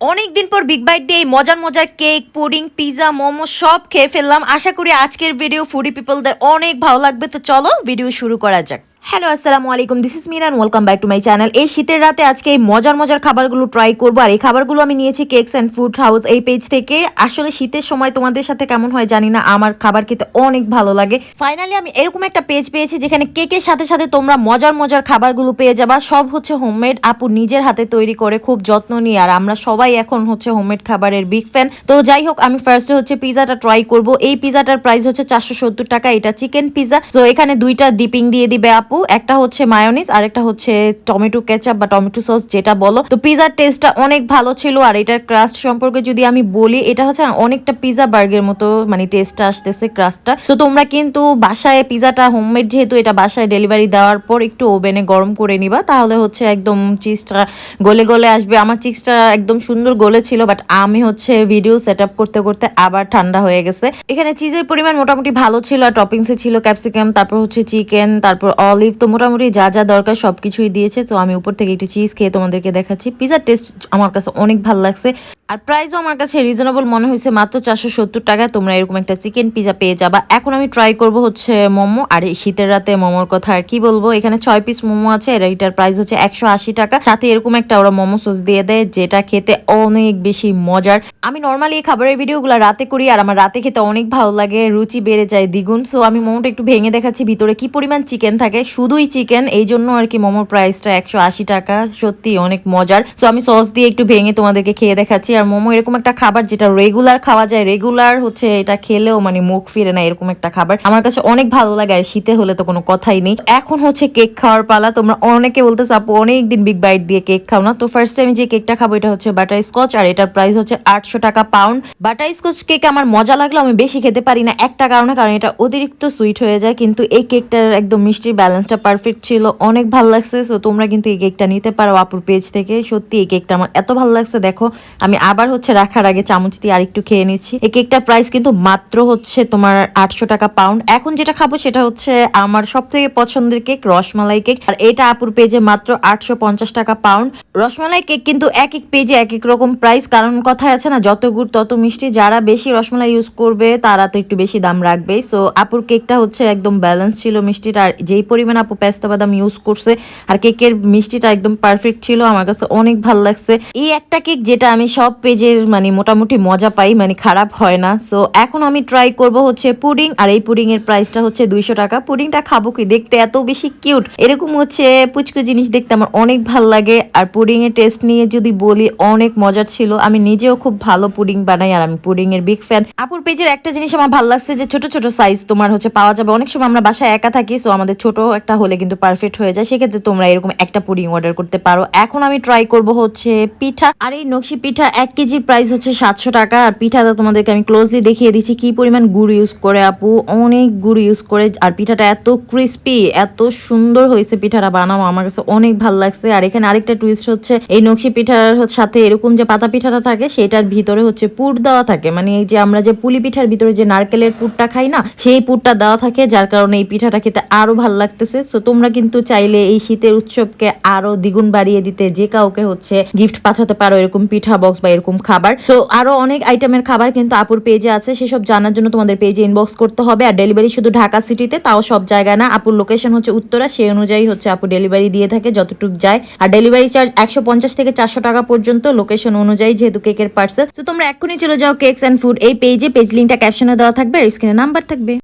অনেক দিন পর বিগ বাইট দিয়ে মজার মজার কেক, পুডিং, পিজা, মোমো সব খেয়ে ফেললাম। আশা করি আজকের ভিডিও ফুডি পিপলদের অনেক ভালো লাগবে। তো চলো ভিডিও শুরু করা যাক। হ্যালো, আসসালামু আলাইকুম। This is Miran welcome back to my channel এই শীতের রাতে আজকে এই মজার মজার খাবারগুলো ট্রাই করব। আর এই খাবারগুলো আমি নিয়েছি কেকস অ্যান্ড ফুড হাউস এই পেজ থেকে। আসলে শীতের সময় তোমাদের সাথে কেমন হয় জানি না। আমার খাবার খেতে অনেক ভালো লাগে। ফাইনালি আমি এরকম একটা পেজ পেয়েছি যেখানে কেকের সাথে সাথে তোমরা মজার মজার খাবারগুলো পেয়ে যাবা। সব হচ্ছে হোমমেড আপু নিজের হাতে তৈরি করে খুব যত্ন নিয়ে। আর আমরা সবাই এখন হচ্ছে হোমমেড খাবারের বিগ ফ্যান তো যাই হোক, আমি ফার্স্টে হচ্ছে পিজাটা ট্রাই করব। এই পিজাটার প্রাইস হচ্ছে চারশো সত্তর টাকা। এটা চিকেন পিজা তো এখানে দুইটা ডিপিং দিয়ে দিবে আপু। একটা হচ্ছে মায়োনিজ আর একটা হচ্ছে টমেটো কেচাপ বা টমেটো সস যেটা বলো। তো পিজার টেস্টটা অনেক ভালো ছিল, আর এটার ক্রাস্ট সম্পর্কে যদি আমি বলি, এটা হচ্ছে অনেকটা পিজা বার্গের মতো মানে টেস্টটা আসতেছে ক্রাস্টটা তো তোমরা কিন্তু বাসায় পিজাটা হোমমেড যেহেতু এটা বাসায় ডেলিভারি দেওয়ার পর একটু ওভেনে গরম করে নিবা, তাহলে হচ্ছে একদম চিজটা গলে গলে আসবে। আমার চিজটা একদম সুন্দর গলে ছিল বাট আমি হচ্ছে ভিডিও সেট করতে করতে আবার ঠান্ডা হয়ে গেছে। এখানে চিজের পরিমাণ মোটামুটি ভালো ছিল, আর টপিংসে ছিল ক্যাপসিকাম তারপর হচ্ছে চিকেন তারপর অলিভ, তো মোটামুটি যা যা দরকার সবকিছুই দিয়েছে, তো আমি উপর থেকে একটু চিজ খেয়ে তোমাদেরকে দেখাচ্ছি। পিজার টেস্ট আমার কাছে অনেক ভালো লাগছে। আর প্রাইসও আমার কাছে রিজনেবল মনে হয়েছে মাত্র চারশো সত্তর টাকায় তোমরা এরকম একটা চিকেন পিজা পেয়ে যাবা। এখন আমি ট্রাই করব হচ্ছে মোমো, আর এই শীতের রাতে মোমোর কথা আর কি বলব? এখানে ছয় পিস মোমো আছে আর এটার প্রাইস হচ্ছে একশো আশি টাকা। সাথে এরকম একটা ওরা মোমো সস দিয়ে দেয়, যেটা খেতে অনেক বেশি মজার। আমি নর্মালি এই খাবারের ভিডিওগুলো রাতে করি, আর আমার রাতে খেতে অনেক ভালো লাগে, রুচি বেড়ে যায় দ্বিগুণ। সো আমি মোমোটা একটু ভেঙে দেখাচ্ছি, ভিতরে কি পরিমাণ চিকেন থাকে শুধুই চিকেন এই জন্য আর কি মোমোর প্রাইসটা একশো আশি টাকা। সত্যি অনেক মজার। সো আমি সস দিয়ে একটু ভেঙে তোমাদেরকে খেয়ে দেখাচ্ছি। আর মোমো এরকম একটা খাবার যেটা রেগুলার খাওয়া যায় রেগুলার হচ্ছে এটা খেলেও মানে মুখ ফিরে না এরকম একটা খাবার। আমার কাছে অনেক ভালো লাগে আর শীতে হলে তো কোনো কথাই নেই। এখন হচ্ছে কেক খাওয়ার পালা। তোমরা অনেকে বলতে চাপো অনেক দিন বিগ বাইট দিয়ে কেক খাও না? তো ফার্স্ট টাইম যে কেকটা খাব, এটা হচ্ছে বাটার স্কচ আর এটার প্রাইস হচ্ছে আটশো টাকা পাউন্ড বাটার স্কচ কেক আমার মজা লাগল আমি বেশি খেতে পারি না একটা কারণে, কারণ এটা অতিরিক্ত সুইট হয়ে যায়। কিন্তু এই কেকটার একদম মিষ্টির ব্যালেন্সটা পারফেক্ট ছিল, অনেক ভালো লাগছে সো তোমরা কিন্তু এই কেকটা নিতে পারো আপুর পেজ থেকে। সত্যি এই কেকটা আমার এত ভালো লাগছে, দেখো, আমি আবার হচ্ছে রাখার আগে চামচ দিয়ে আরেকটু খেয়ে নিচ্ছি। এই কেকটার প্রাইস কিন্তু মাত্র হচ্ছে তোমার আটশো টাকা পাউন্ড এখন যেটা খাব সেটা হচ্ছে আমার সব থেকে পছন্দের কেক রসমালাই কেক আর এটা আপুর পেজে মাত্র আটশো পঞ্চাশ টাকা পাউন্ড রসমালাই কেক কিন্তু এক এক পেজে এক এক রকম প্রাইস কারণ কথায় আছে না, যত গুড় তত মিষ্টি, যারা বেশি রসমালাই ইউজ করবে, তারা তো একটু বেশি দাম রাখবে সো আপুর কেকটা হচ্ছে একদম ব্যালেন্স ছিল মিষ্টিটা, আর যেই পরিমাণ আপু পেস্তা বাদাম ইউজ করছে। আর কেকের মিষ্টিটা একদম পারফেক্ট ছিল, আমার কাছে অনেক ভালো লাগছে। এই একটা কেক যেটা আমি সব পেজের মানে মোটামুটি মজা পাই মানে খারাপ হয় না। সো এখন আমি ট্রাই করব হচ্ছে পুডিং, আর এই পুডিং এর প্রাইসটা হচ্ছে দুইশো টাকা। পুডিংটা খাব কি? দেখতে এত বেশি কিউট এরকম হচ্ছে পুচকু জিনিস দেখতে আমার অনেক ভালো লাগে। আর পুডিং এর টেস্ট নিয়ে যদি বলি, অনেক মজার ছিল। আমি নিজেও খুব ভালো পুডিং বানাই, আর আমি পুডিং এর বিগ ফ্যান আপুর পেজের একটা জিনিস আমার ভালো লাগছে যে ছোট ছোট সাইজ তোমার হচ্ছে পাওয়া যাবে। অনেক সময় আমরা বাসায় একা থাকি সো আমাদের ছোট একটা হলে কিন্তু পারফেক্ট হয়ে যায়। সেক্ষেত্রে তোমরা এরকম একটা পুডিং অর্ডার করতে পারো। এখন আমি ট্রাই করব হচ্ছে পিঠা। আর এই নকশি পিঠা এক কেজির প্রাইস হচ্ছে সাতশো টাকা। আর পিঠাটা তোমাদেরকে আমি ক্লোজলি দেখিয়ে দিচ্ছি। কি পরিমাণ গুড় ইউজ করে আপু? অনেক গুড় ইউজ করে। আর পিঠাটা এত ক্রিস্পি এত সুন্দর হয়েছে পিঠাটা বানানো। আমার কাছে অনেক ভালো লাগছে। আর এখানে আরেকটা টুইস্ট হচ্ছে, এই নকশি পিঠার সাথে এরকম যে পাতা পিঠাটা থাকে, সেটার ভিতরে হচ্ছে পুর দেওয়া থাকে। মানে এই যে আমরা যে পুলি পিঠার ভিতরে যে নারকেলের পুরটা খাই না, সেই পুরটা দেওয়া থাকে, যার কারণে এই পিঠাটা খেতে আরও ভালো লাগতেছে। তো তোমরা কিন্তু চাইলে এই শীতের উৎসবকে আরও দ্বিগুণ বাড়িয়ে দিতে, যে কাউকে হচ্ছে গিফট পাঠাতে পারো এরকম পিঠা বক্স বা এরকম খাবার। তো আরও অনেক আইটেমের খাবার কিন্তু আপুর পেজে আছে, সেসব জানার জন্য তোমাদের পেজে ইনবক্স করতে হবে। আর ডেলিভারি শুধু ঢাকা সিটিতে তাও সব জায়গায় না। আপুর লোকেশন হচ্ছে উত্তরা সেই অনুযায়ী হচ্ছে আপু ডেলিভারি দিয়ে থাকে যতটুকু যায়। আর ডেলিভারি চার্জ একশো পঞ্চাশ থেকে চারশো টাকা পর্যন্ত লোকেশন অনুযায়ী যেহেতু কেকের পার্সেল তো তোমরা এক্ষুনি চলে যাও কেকস অ্যান্ড ফুড এই পেজে পেজ লিঙ্কটা ক্যাপশনে দেওয়া থাকবে, আর স্ক্রিনে নাম্বার থাকবে।